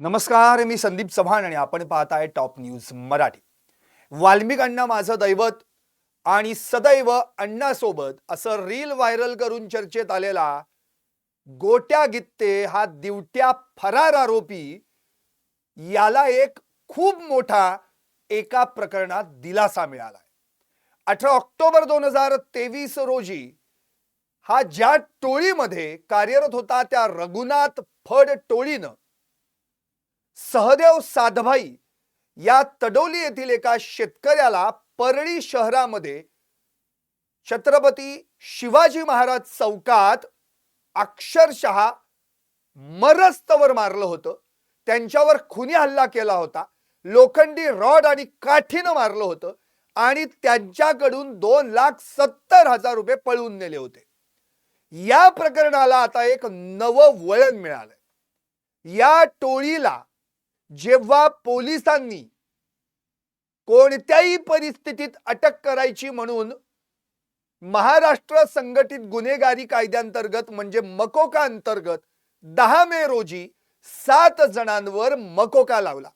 नमस्कार मी संदीप चव्हाण आणि आपण पाहत आहे टॉप न्यूज मराठी. वाल्मिक अण्णा माझं दैवत आणि सदैव अण्णासोबत असं रील व्हायरल करून चर्चेत आलेला गोट्या गित्ते हा दिवट्या फरार आरोपी याला एक खूप मोठा एका प्रकरणात दिलासा मिळाला अठरा ऑक्टोबर दोन हजार तेवीस रोजी हा ज्या टोळीमध्ये कार्यरत होता त्या रघुनाथ फड टोळीनं सहदेव साधभाई या तडोली येथील एका शेतकऱ्याला परळी शहरामध्ये छत्रपती शिवाजी महाराज चौकात अक्षरशः मरस्तवर मारलं होतं. त्यांच्यावर खुनी हल्ला केला होता. लोखंडी रॉड आणि काठीनं मारलं होतं आणि त्यांच्याकडून दोन लाख सत्तर हजार रुपये पळवून नेले होते. या प्रकरणाला आता एक नवं वळण मिळालंय. या टोळीला जेव्हा पोलिसांनी कोणत्याही परिस्थितीत अटक करायची म्हणून महाराष्ट्र संघटित गुन्हेगारी कायद्यांतर्गत म्हणजे मकोका अंतर्गत दहा मे रोजी सात जणांवर मकोका लावला.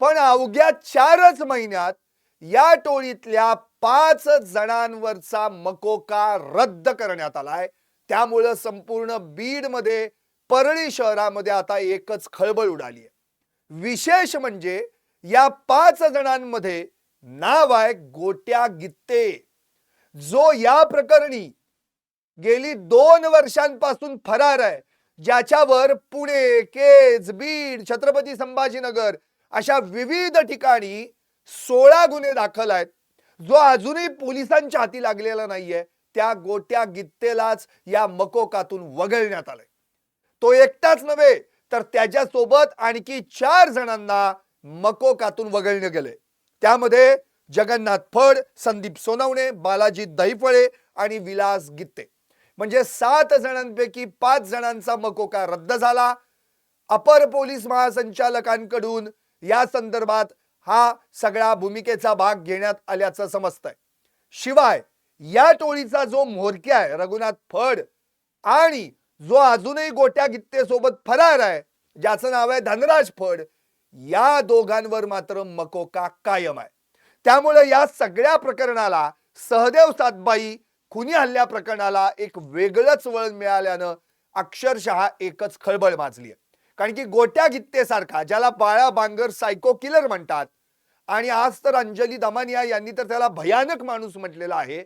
पण अवघ्या चारच महिन्यात या टोळीतल्या पाच जणांवरचा मकोका रद्द करण्यात आलाय. त्यामुळं संपूर्ण बीडमध्ये परळी शहरामध्ये आता एकच खळबळ उडाली आहे. विशेष म्हणजे या पाच जणांमध्ये नाव आहे गोट्या गित्ते. जो या प्रकरणी गेली दोन वर्षांपासून फरार आहे ज्याच्यावर पुणे केज बीड छत्रपती संभाजीनगर अशा विविध ठिकाणी सोळा गुन्हे दाखल आहेत. जो अजूनही पोलिसांच्या हाती लागलेला नाहीये त्या गोट्या गित्तेलाच या मकोकातून वगळण्यात आलंय. तो एकटाच नव्हे तर त्याच्यासोबत आणखी चार जणांना मकोकातून वगळणे गेले. त्यामध्ये जगन्नाथ फड संदीप सोनवणे बालाजी दहीफळे आणि विलास गित्ते. म्हणजे सात जणांपैकी पाच जणांचा मकोका रद्द झाला? अपर पोलीस महासंचालकांकडून या संदर्भात हा सगळ्या भूमिकेचा भाग घेण्यात आल्याचं समजतंय. शिवाय या टोळीचा जो म्होरक्या आहे रघुनाथ फड आणि जो अजूनही गोट्या गित्तेसोबत फरार आहे ज्याचं नाव आहे धनराज फड या दोघांवर मात्र मकोका कायम आहे. त्यामुळे या सगळ्या प्रकरणाला सहदेव सातबाई खुनी हल्ल्या प्रकरणाला एक वेगळंच वळण मिळाल्यानं अक्षरशः एकच खळबळ माजली आहे कारण की गोट्या गित्तेसारखा ज्याला बाळा बांगर सायको किलर म्हणतात आणि आज तर अंजली दमानिया यांनी तर त्याला भयानक माणूस म्हटलेला आहे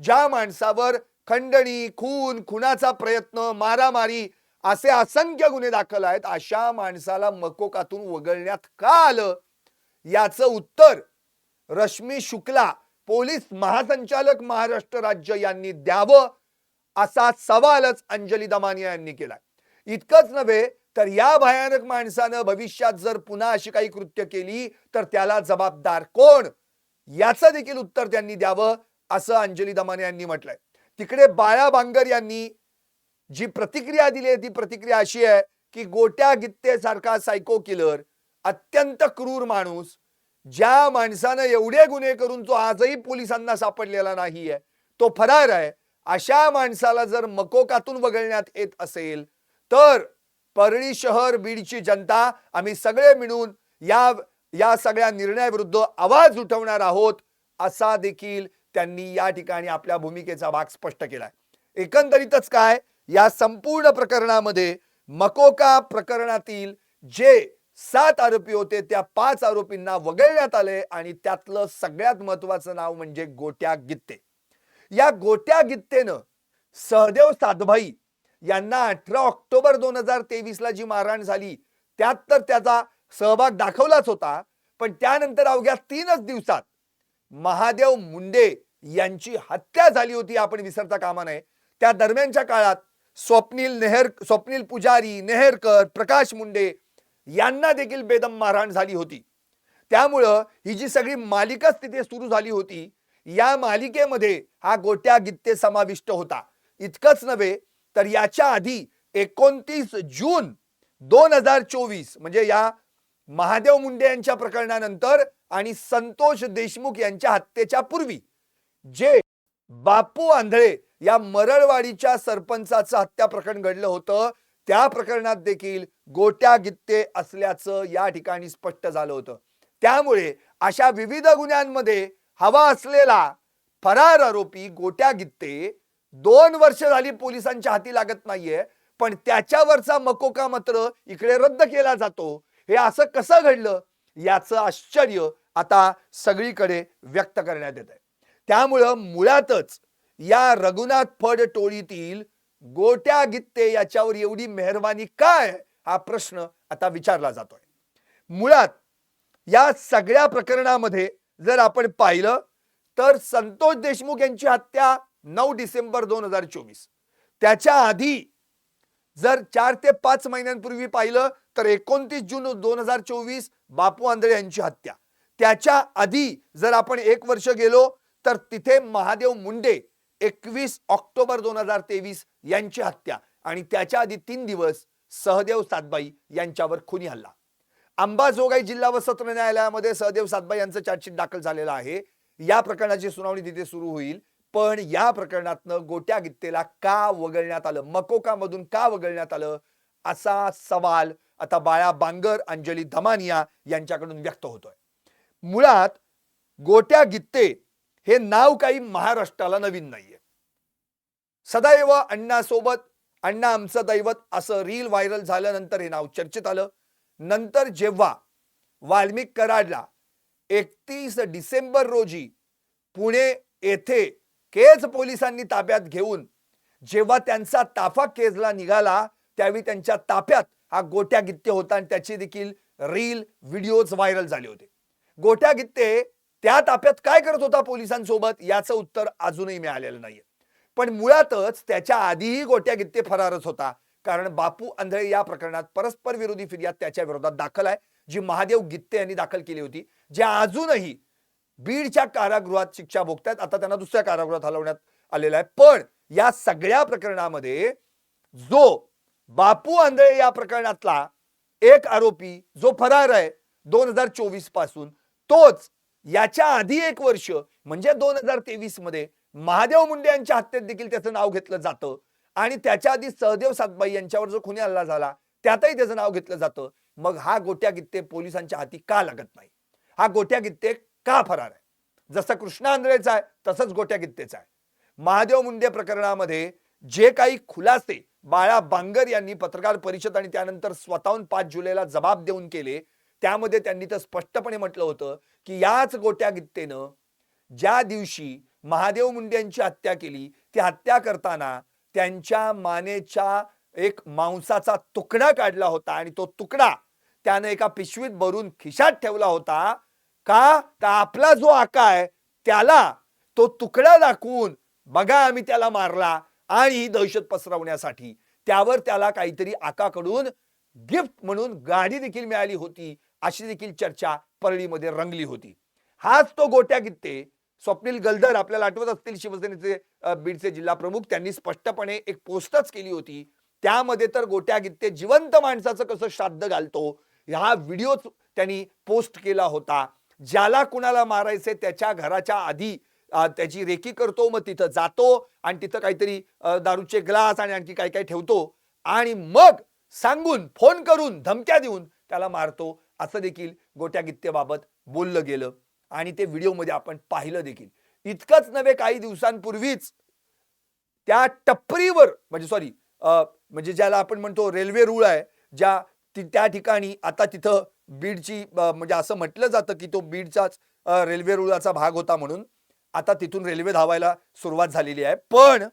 ज्या माणसावर खंडणी खून खुनाचा प्रयत्न मारामारी असे असंख्य गुन्हे दाखल आहेत. अशा माणसाला मकोकातून वगळण्यात का आलं? याचं उत्तर रश्मी शुक्ला पोलीस महासंचालक महाराष्ट्र राज्य यांनी द्यावं असा सवालच अंजली दमानिया यांनी केला इतकंच नव्हे तर या भयानक माणसानं भविष्यात जर पुन्हा अशी काही कृत्य केली तर त्याला जबाबदार कोण? याचं देखील उत्तर त्यांनी द्यावं असं अंजली दमाने यांनी म्हटलंय. तिकडे बाळा बांगर यांनी जी प्रतिक्रिया दिली आहे ती प्रतिक्रिया अशी आहे की गोट्या गित्तेसारखा सायको किलर अत्यंत क्रूर माणूस ज्या माणसानं एवढे गुन्हे करून जो आजही पोलिसांना सापडलेला नाहीये तो फरार आहे. अशा माणसाला जर मकोकातून वगळण्यात येत असेल तर परळी शहर बीडची जनता आम्ही सगळे मिळून या या सगळ्या निर्णयाविरुद्ध आवाज उठवणार आहोत असा देखील त्यांनी या ठिकाणी आपल्या भूमिकेचा भाग स्पष्ट केलाय. एकंदरीतच काय? या संपूर्ण प्रकरणामध्ये मकोका प्रकरणातील जे सात आरोपी होते त्या पाच आरोपींना वगळण्यात आले आणि त्यातलं सगळ्यात महत्वाचं नाव म्हणजे गोट्या गित्ते. या गोट्या गित्तेनं सहदेव साधभाई यांना अठरा ऑक्टोबर दोन हजार तेवीसला जी मारहाण झाली त्यात तर त्याचा सहभाग दाखवलाच होता पण त्यानंतर अवघ्या तीनच दिवसात महादेव मुंडे यांची हत्या झाली होती आपण विसरता कामा नये. त्या दरम्यानच्या काळात स्वप्नील नेहर स्वप्नील पुजारी नेहरकर प्रकाश मुंडे यांना देखील बेदम मारहाण झाली होती. त्यामुळं ही जी सगळी मालिकाच तिथे सुरू झाली होती या मालिकेमध्ये हा गोट्या गित्ते समाविष्ट होता. इतकंच नव्हे तर याच्या आधी एकोणतीस जून दोन हजार चोवीस म्हणजे या महादेव मुंडे यांच्या प्रकरणानंतर आणि संतोष देशमुख यांच्या हत्येच्या पूर्वी जे बापू आंधळे या मरळवाडीच्या सरपंचाचं हत्या प्रकरण घडलं होतं त्या प्रकरणात देखील गोट्या गित्ते असल्याचं या ठिकाणी स्पष्ट झालं होतं. त्यामुळे अशा विविध गुन्ह्यांमध्ये हवा असलेला फरार आरोपी गोट्या गित्ते दोन वर्ष झाली पोलिसांच्या हाती लागत नाहीये पण त्याच्यावरचा मकोका मात्र इकडे रद्द केला जातो. हे असं कसं घडलं? याचं आश्चर्य आता सगळीकडे व्यक्त करण्यात येत आहे त्यामुळं मुळातच या रघुनाथ फड टोळीतील गोट्या गित्ते याच्यावर एवढी मेहरबानी काय? हा प्रश्न आता विचारला जातोय. मुळात या सगळ्या प्रकरणामध्ये जर आपण पाहिलं तर संतोष देशमुख यांची हत्या नऊ डिसेंबर दोन हजार चोवीस. त्याच्या आधी जर चार ते पाच महिन्यांपूर्वी पाहिलं तर एकोणतीस जून दोन हजार चोवीस बापू आंधळे यांची हत्या. त्याच्या आधी जर आपण एक वर्ष गेलो तर तिथे महादेव मुंडे एकवीस ऑक्टोबर दोन हजार तेवीस यांची हत्या आणि त्याच्या आधी तीन दिवस सहदेव सातबाई यांच्यावर खुनी हल्ला. अंबाजोगाई जिल्हा व सत्र न्यायालयामध्ये सहदेव सातबाई यांचं चार्जशीट दाखल झालेलं आहे. या प्रकरणाची सुनावणी तिथे सुरू होईल. पण या प्रकरणातनं गोट्या गित्तेला का वगळण्यात आलं? मकोकामधून का वगळण्यात आलं? असा सवाल आता बाळा बांगर अंजली धमानिया यांच्याकडून व्यक्त होतोय. मुळात गोट्या गित्ते हे नाव काही महाराष्ट्राला नवीन नाहीये. सदैव अण्णासोबत अण्णा आमचं दैवत असं रील व्हायरल झाल्यानंतर हे नाव चर्चेत आलं. नंतर जेव्हा वाल्मिक कराडला एकतीस डिसेंबर रोजी पुणे येथे केज पोलिसांनी ताब्यात घेऊन जेव्हा त्यांचा ताफा केजला निघाला त्यावेळी त्यांच्या ताफ्यात हा गोट्या गित्ते होता आणि त्याचे देखील रील व्हिडिओज व्हायरल झाले होते. गोट्या गित्ते त्या ताफ्यात काय करत होता पोलिसांसोबत? याचं उत्तर अजूनही मिळालेलं नाहीये. पण मुळातच त्याच्या आधीही गोट्या गित्ते फरारच होता. कारण बापू आंधळे या प्रकरणात परस्पर विरोधी फिर्याद त्याच्या विरोधात दाखल आहे. जी महादेव गित्ते यांनी दाखल केली होती. जे अजूनही बीडच्या कारागृहात शिक्षा भोगतायत. आता त्यांना दुसऱ्या कारागृहात हलवण्यात आलेला आहे. पण या सगळ्या प्रकरणामध्ये जो बापू आंधळे या प्रकरणातला एक आरोपी जो फरार आहे दोन हजार चोवीसपासून तोच याच्या आधी एक वर्ष म्हणजे दोन हजार तेवीसमध्ये महादेव मुंडे यांच्या हत्येत देखील त्याचं नाव घेतलं जातं. आणि त्याच्या आधी सहदेव सातबाई यांच्यावर जो खुनी हल्ला झाला त्यातही त्याचं नाव घेतलं जातं. मग हा गोट्या गित्ते पोलिसांच्या हाती का लागत नाही? हा गोट्या गित्ते का फरार आहे? जसं कृष्णा आंधळेचा आहे तसंच गोट्या गित्तेचा आहे. महादेव मुंडे प्रकरणामध्ये जे काही खुलासे बाळा बांगर यांनी पत्रकार परिषद आणि त्यानंतर स्वतःहून पाच जुलैला जबाब देऊन केले त्यामध्ये त्यांनी तर स्पष्टपणे म्हटलं होतं की याच गोट्या गित्तेनं ज्या दिवशी महादेव मुंडे यांची हत्या केली ती हत्या करताना त्यांच्या मानेच्या एक मांसाचा तुकडा काढला होता आणि तो तुकडा त्यानं एका पिशवीत भरून खिशात ठेवला होता. का? तर आपला जो आका आहे त्याला तो तुकडा दाखवून बघा आम्ही त्याला मारला आणि ही दहशत पसरवण्यासाठी त्यावर त्याला काहीतरी आकाकडून गिफ्ट म्हणून गाडी देखील मिळाली होती अशी देखील चर्चा परळीमध्ये रंगली होती. हाच तो गोट्या गित्ते स्वप्नील गलदर आपल्याला आठवत असतील शिवसेनेचे बीडचे जिल्हा प्रमुख त्यांनी स्पष्टपणे एक पोस्टच केली होती. त्यामध्ये तर गोट्या गित्ते जिवंत माणसाचं कसं श्राद्ध घालतो हा व्हिडिओ त्यांनी पोस्ट केला होता. ज्याला कुणाला मारायचे त्याच्या घराच्या आधी त्याची रेकी करतो मग तिथं जातो आणि तिथं काहीतरी दारूचे ग्लास आणि आणखी काय काय ठेवतो. आणि मग सांगून फोन करून धमक्या देऊन त्याला मारतो. असं देखील गोट्या गित्तेबाबत बोललं गेलं आणि ते व्हिडिओमध्ये आपण पाहिलं देखील. इतकंच नव्हे काही दिवसांपूर्वीच त्या टपरीवर म्हणजे सॉरी म्हणजे ज्याला आपण म्हणतो रेल्वे रूळ आहे ज्या ती- त्या ठिकाणी आता तिथं बीडची म्हणजे असं म्हटलं जातं की तो बीडचाच रेल्वे रुळाचा भाग होता म्हणून आता तिथून रेल्वे धावायला सुरुवात झालेली आहे. पण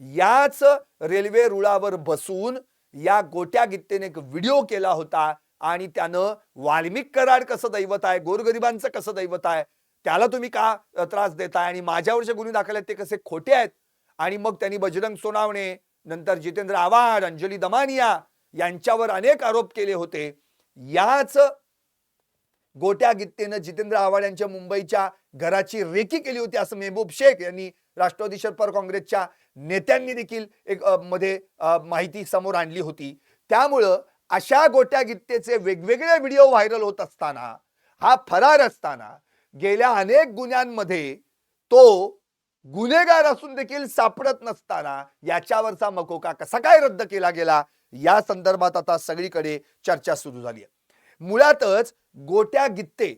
याच रेल्वे रुळावर बसून या गोट्या गित्तेने एक व्हिडिओ केला होता आणि त्यानं वाल्मिक कराड कसं दैवत आहे गोरगरिबांचं कसं दैवत आहे त्याला तुम्ही का त्रास देताय? आणि माझ्यावरचे गुन्हे दाखल आहेत ते कसे खोटे आहेत? आणि मग त्यांनी बजरंग सोनावणे नंतर जितेंद्र आव्हाड अंजली दमानिया यांच्यावर अनेक आरोप केले होते. याच गोट्या गित्तेनं जितेंद्र आव्हाड यांच्या मुंबईच्या घराची रेकी केली होती असं मेहबूब शेख यांनी राष्ट्रवादी शरद काँग्रेसच्या नेत्यांनी देखील एक मध्ये माहिती समोर आणली होती. त्यामुळं अशा गोट्या गित्तेचे वेगवेगळे व्हिडिओ व्हायरल होत असताना हा फरार असताना गेल्या अनेक गुन्ह्यांमध्ये तो गुन्हेगार असून देखील सापडत नसताना याच्यावरचा मकोका कसा काय रद्द केला गेला या संदर्भात आता सगळीकडे चर्चा सुरू झाली आहे. मुळातच गोट्या गित्ते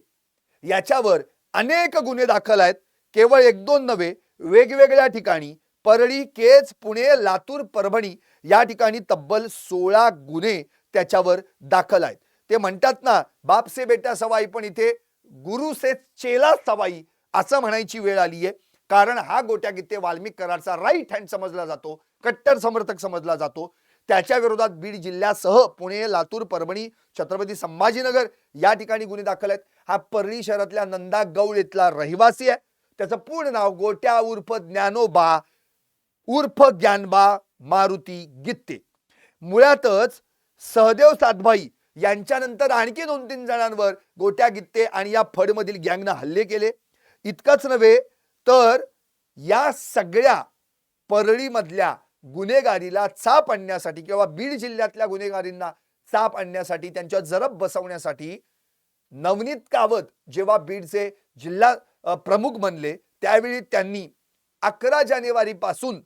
याच्यावर अनेक गुन्हे दाखल आहेत. केवळ एक दोन नव्हे वेगवेगळ्या ठिकाणी परळी केज पुणे लातूर परभणी या ठिकाणी तब्बल सोळा गुन्हे त्याच्यावर दाखल आहेत. ते म्हणतात ना बाप से बेटा सवाई पण इथे गुरु से चेला सवाई असं म्हणायची वेळ आली आहे. कारण हा गोट्या गीते वाल्मिक करारचा राईट हँड समजला जातो कट्टर समर्थक समजला जातो. त्याच्या विरोधात बीड जिल्ह्यासह पुणे लातूर परभणी छत्रपती संभाजीनगर या ठिकाणी गुन्हे दाखल आहेत. हा परळी शहरातल्या नंदा गौळ इथला रहिवासी आहे. त्याचं पूर्ण नाव गोट्या उर्फ ज्ञानोबा उर्फ ज्ञानबा मारुती गित्ते. मुळातच सहदेव सातभाई यांच्यानंतर आणखी दोन तीन जणांवर गोट्या गित्ते आणि या फडमधील गँगनं हल्ले केले. इतकंच नव्हे तर या सगळ्या परळीमधल्या गुन्हेगारीला चाप आणण्यासाठी किंवा बीड जिल्ह्यातल्या गुन्हेगारींना चाप आणण्यासाठी त्यांच्या जरब बसवण्यासाठी नवनीत कावत जेव्हा बीडचे जिल्हा प्रमुख बनले त्यावेळी त्यांनी अकरा जानेवारीपासून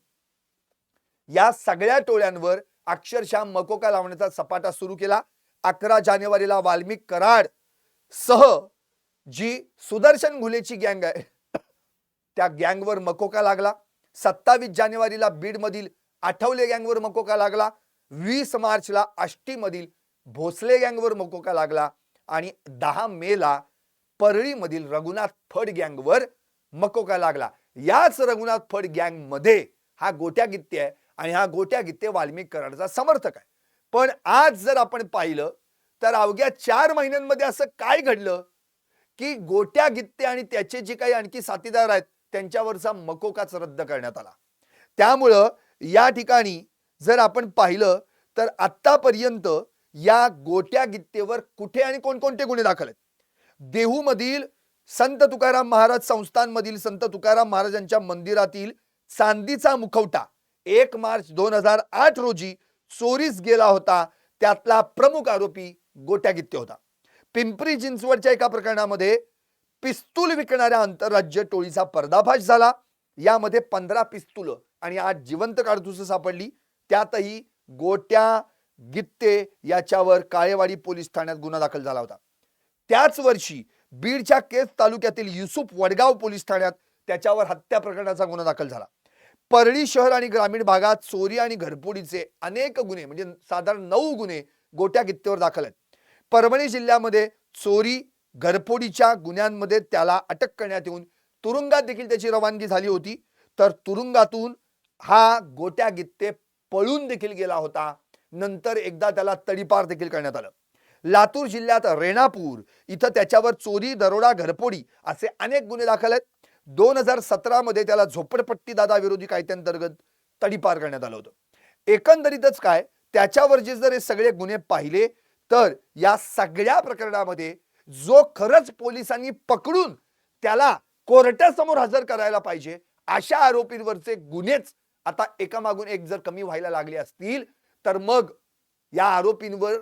या सगळ्या टोळ्यांवर अक्षरशः मकोका लावण्याचा सपाटा सुरू केला. अकरा जानेवारीला वाल्मिक कराड सह जी सुदर्शन घुलेची गँग आहे त्या गँगवर मकोका लागला. सत्तावीस जानेवारीला बीडमधील आठवले गँगवर मकोका लागला. वीस मार्चला आष्टीमधील भोसले गँगवर मकोका लागला. आणि दहा मेला परळीमधील रघुनाथ फड गँगवर मकोका लागला. याच रघुनाथ फड गँगमध्ये हा गोट्या गित्ते आहे. आणि हा गोट्या गीते वाल्मिक कराडचा समर्थक आहे. पण आज जर आपण पाहिलं तर अवघ्या चार महिन्यांमध्ये असं काय घडलं की गोट्या गित्ते आणि त्याचे जे काही आणखी साथीदार आहेत त्यांच्यावरचा मकोकाच रद्द करण्यात आला. त्यामुळं या ठिकाणी जर आपण पाहिलं तर आतापर्यंत या गोट्या गित्तेवर कुठे आणि कोणकोणते गुन्हे दाखल आहेत? देहूमधील संत तुकाराम महाराज संस्थानमधील संत तुकाराम महाराजांच्या मंदिरातील चांदीचा मुखवटा एक मार्च दोन हजार आठ रोजी चोरीस गेला होता. त्यातला प्रमुख आरोपी गोट्या गित्ते होता. पिंपरी चिंचवडच्या एका प्रकरणामध्ये पिस्तूल विकणाऱ्या आंतरराज्य टोळीचा पर्दाफाश झाला. यामध्ये पंधरा पिस्तूल आणि आठ जिवंत काडतुसं सापडली. त्यातही गोट्या गित्ते याच्यावर काळेवाडी पोलीस ठाण्यात गुन्हा दाखल झाला होता. त्याच वर्षी बीडच्या केस तालुक्यातील युसुफ वडगाव पोलीस ठाण्यात त्याच्यावर हत्या प्रकरणाचा गुन्हा दाखल झाला. परळी शहर आणि ग्रामीण भागात चोरी आणि घरपोडीचे अनेक गुन्हे म्हणजे साधारण नऊ गुन्हे गोट्या गित्तेवर दाखल आहेत. परभणी जिल्ह्यामध्ये चोरी घरपोडीच्या गुन्ह्यांमध्ये त्याला अटक करण्यात येऊन तुरुंगात देखील त्याची रवानगी झाली होती. तर तुरुंगातून हा गोट्या गित्ते पळून देखील गेला होता. नंतर एकदा त्याला तडीपार देखील करण्यात आलं. लातूर जिल्ह्यात रेणापूर इथं त्याच्यावर चोरी दरोडा घरपोडी असे अनेक गुन्हे दाखल आहेत. दोन हजार सतरा मध्ये त्याला झोपडपट्टी दादा विरोधी कायद्यांतर्गत तडीपार करण्यात आलं होतं. एकंदरीतच काय त्याच्यावरचे जर हे सगळे गुन्हे पाहिले तर या सगळ्या प्रकरणामध्ये जो खरंच पोलिसांनी पकडून त्याला कोर्टासमोर हजर करायला पाहिजे अशा आरोपींवरचे गुन्हेच आता एकामागून एक जर कमी व्हायला लागले असतील तर मग या आरोपींवर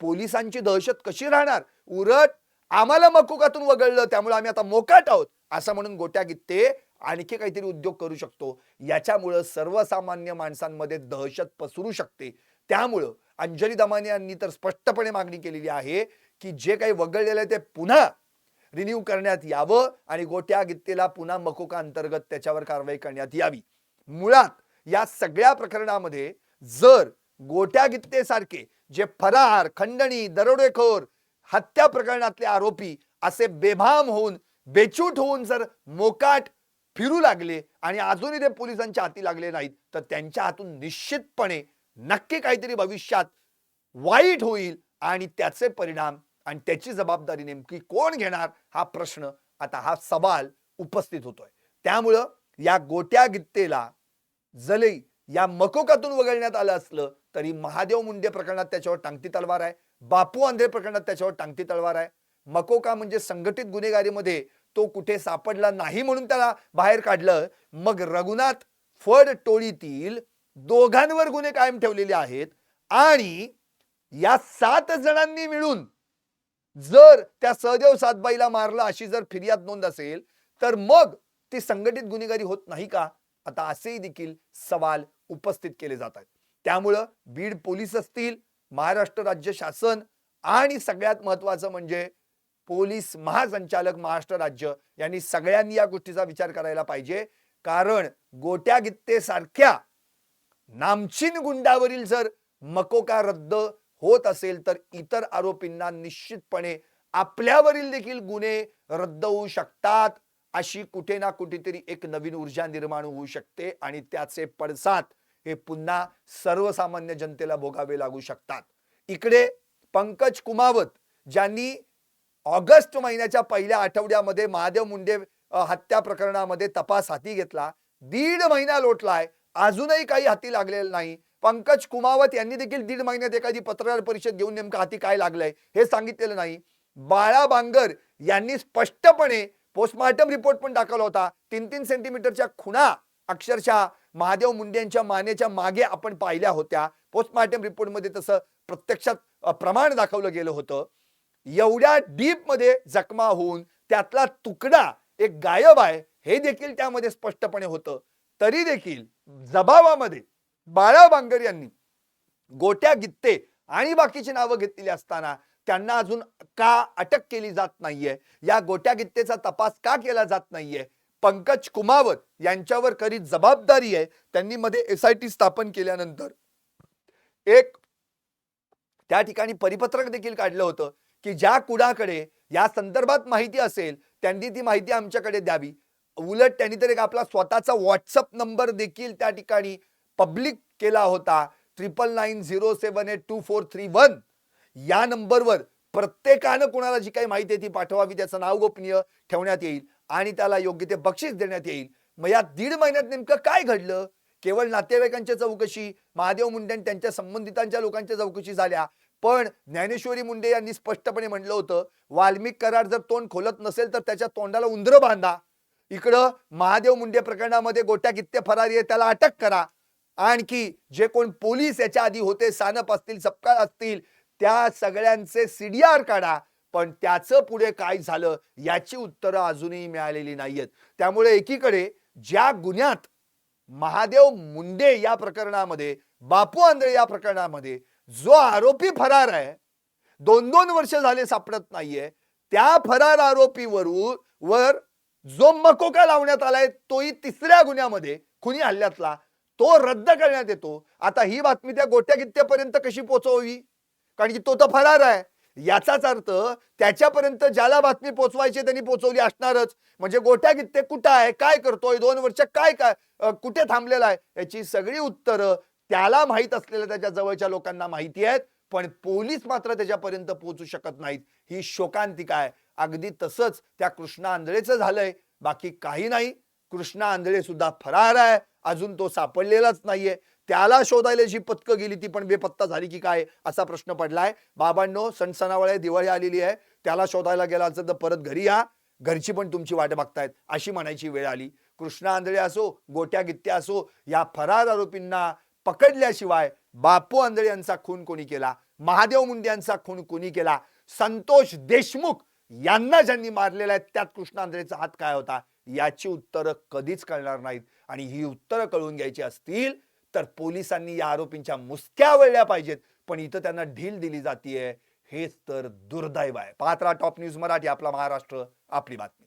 पोलिसांची दहशत कशी राहणार? उलट आम्हाला मकुकातून वगळलं त्यामुळे आम्ही आता मोकाट आहोत असं म्हणून गोट्या गित्ते आणखी काहीतरी उद्योग करू शकतो. याच्यामुळं सर्वसामान्य माणसांमध्ये दहशत पसरू शकते. त्यामुळं अंजली दमाने यांनी तर स्पष्टपणे मागणी केलेली आहे की जे काही वगळलेलं आहे ते पुन्हा रिन्यू करण्यात यावं आणि गोट्या गित्तेला पुन्हा मकोका अंतर्गत त्याच्यावर कारवाई करण्यात यावी. मुळात या सगळ्या प्रकरणामध्ये जर गोट्या गित्तेसारखे जे फरार खंडणी दरोडेखोर हत्या प्रकरणातले आरोपी असे बेभाम होऊन बेचूट होऊन जर मोकाट फिरू लागले आणि अजूनही ते पोलिसांच्या हाती लागले नाहीत तर त्यांच्या हातून निश्चितपणे नक्की काहीतरी भविष्यात वाईट होईल आणि त्याचे परिणाम आणि त्याची जबाबदारी नेमकी कोण घेणार हा प्रश्न आता हा सवाल उपस्थित होतोय. त्यामुळं या गोट्या गित्तेला जलई या मकोकातून वगळण्यात आलं असलं तरी महादेव मुंडे प्रकरणात त्याच्यावर टांगती तलवार आहे. बापू आंध्रे प्रकरणात त्याच्यावर टांगती तलवार आहे. मकोका म्हणजे संघटित गुन्हेगारीमध्ये तो कुठे सापडला नाही म्हणून त्याला बाहेर काढलं. मग रघुनाथ फड टोळीतील दोघांवर गुन्हे कायम ठेवलेले आहेत आणि या सात जणांनी मिळून जर त्या सहदेव सातबाईला मारलं अशी जर फिर्याद नोंद असेल तर मग ती संघटित गुन्हेगारी होत नाही का? आता असेही देखील सवाल उपस्थित केले जात आहेत. त्यामुळं बीड पोलीस असतील महाराष्ट्र राज्य शासन आणि सगळ्यात महत्वाचं म्हणजे पोलीस महासंचालक महाराष्ट्र राज्य यांनी सगळ्यांनी या गोष्टीचा विचार करायला पाहिजे. कारण गोट्या गित्ते सारख्या नामचीन गुंडावरील जर मकोका रद्द होत असेल तर इतर आरोपींना निश्चितपणे आपल्यावरील देखील गुन्हे रद्द होऊ शकतात. अशी कुठे ना कुठेतरी एक नवीन ऊर्जा निर्माण होऊ शकते आणि त्याचे पडसाद हे पुन्हा सर्वसामान्य जनतेला भोगावे लागू शकतात. इकडे पंकज कुमावत ज्यांनी ऑगस्ट महिन्याच्या पहिल्या आठवड्यामध्ये महादेव मुंडे हत्या प्रकरणामध्ये तपास हाती घेतला. दीड महिना लोटलाय. अजूनही काही हाती लागलेलं नाही. पंकज कुमावत यांनी देखील दीड महिन्यात एखादी पत्रकार परिषद घेऊन नेमकं हाती काय लागलंय हे सांगितलेलं नाही. बाळा बांगर यांनी स्पष्टपणे पोस्टमार्टम रिपोर्ट पण दाखवला होता. तीन तीन सेंटीमीटरच्या खुणा अक्षरशः महादेव मुंडे यांच्या मानेच्या मागे आपण पाहिल्या होत्या. पोस्टमार्टम रिपोर्टमध्ये तसं प्रत्यक्षात प्रमाण दाखवलं गेलं होतं. एवढ्या डीपमध्ये जखमा होऊन त्यातला तुकडा एक गायब आहे हे देखील त्यामध्ये स्पष्टपणे होतं. तरी देखील जबाबामध्ये बाळा बांगर यांनी गोट्या गित्ते आणि बाकीची नावं घेतलेली असताना त्यांना अजून का अटक केली जात नाहीये? या गोट्या गित्तेचा तपास का केला जात नाहीये? पंकज कुमावत यांच्यावर खरी जबाबदारी आहे. त्यांनी मध्ये एस आय टी स्थापन केल्यानंतर एक त्या ठिकाणी परिपत्रक देखील काढलं होतं की ज्या कुणाकडे या संदर्भात माहिती असेल त्यांनी ती माहिती आमच्याकडे द्यावी. उलट त्यांनी तर एक आपला स्वतःचा व्हॉट्सअप नंबर देखील त्या ठिकाणी पब्लिक केला होता. Triple nine zero seven eight two four three one या नंबरवर प्रत्येकानं कुणाला जी काही माहिती आहे ती पाठवावी त्याचं नाव गोपनीय ठेवण्यात येईल. आणि त्याला योग्य ते बक्षीस देण्यात येईल. मग या दीड महिन्यात नेमकं काय घडलं? केवळ नातेवाईकांच्या चौकशी महादेव मुंडे आणि त्यांच्या संबंधितांच्या लोकांच्या चौकशी झाल्या. पण ज्ञानेश्वरी मुंडे यांनी स्पष्टपणे म्हटलं होतं वाल्मिक करार जर तोंड खोलत नसेल तर त्याच्या तोंडाला उंदरं बांधा. इकडं महादेव मुंडे प्रकरणामध्ये गोट्या कित्ते फरारी आहे त्याला अटक करा. आणखी जे कोण पोलीस याच्या आधी होते सानप असतील सपकाळ असतील त्या सगळ्यांचे सीडीआर काढा. पण त्याचं पुढे काय झालं याची उत्तरं अजूनही मिळालेली नाहीयेत. त्यामुळे एकीकडे ज्या गुन्ह्यात महादेव मुंडे या प्रकरणामध्ये बापू आंधळे या प्रकरणामध्ये जो आरोपी फरार आहे दोन दोन वर्ष झाले सापडत नाहीये त्या फरार आरोपीवरून वर जो मकोका लावण्यात आलाय तोही तिसऱ्या गुन्ह्यामध्ये खुनी हल्ल्यातला तो रद्द करण्यात येतो. आता ही बातमी त्या गोट्या गित्त्यापर्यंत कशी पोहोचवावी कारण की तो तर फरार आहे. याचाच अर्थ त्याच्यापर्यंत ज्याला बातमी पोचवायची त्यांनी पोचवली असणारच. म्हणजे गोट्या गित्ते कुठं आहे? काय करतोय? दोन वर्ष काय काय कुठे थांबलेला आहे? याची सगळी उत्तरं त्याला माहीत असलेल्या त्याच्या जवळच्या लोकांना माहिती आहेत. पण पोलीस मात्र त्याच्यापर्यंत पोहोचू शकत नाहीत. ही शोकांतिका आहे अगदी तसंच त्या कृष्णा आंधळेचं झालंय. बाकी काही नाही. कृष्णा आंधळे सुद्धा फरार आहे. अजून तो सापडलेलाच नाहीये. त्याला शोधायला जी पथकं गेली ती पण बेपत्ता झाली की काय असा प्रश्न पडलाय. बाबांनो सणसणावळ आहे दिवाळी आलेली आहे. त्याला शोधायला गेला असेल तर परत घरी या. घरची पण तुमची वाट बघतायत. अशी म्हणायची वेळ आली. कृष्णा आंधळे असो गोट्या गित्त्या असो या फरार आरोपींना पकडल्याशिवाय बापू आंधळे यांचा खून कोणी केला? महादेव मुंडे यांचा खून कोणी केला? संतोष देशमुख यांना ज्यांनी मारलेला आहे त्यात कृष्णा आंधळेचा हात काय होता? याची उत्तरं कधीच कळणार नाहीत. आणि ही उत्तरं कळून घ्यायची असतील तर पोलिसांनी या आरोपींच्या मुसक्या वळल्या पाहिजेत. पण इथं त्यांना ढील दिली जातीये. हेच तर दुर्दैव आहे. पात्रा टॉप न्यूज मराठी आपला महाराष्ट्र आपली बातमी.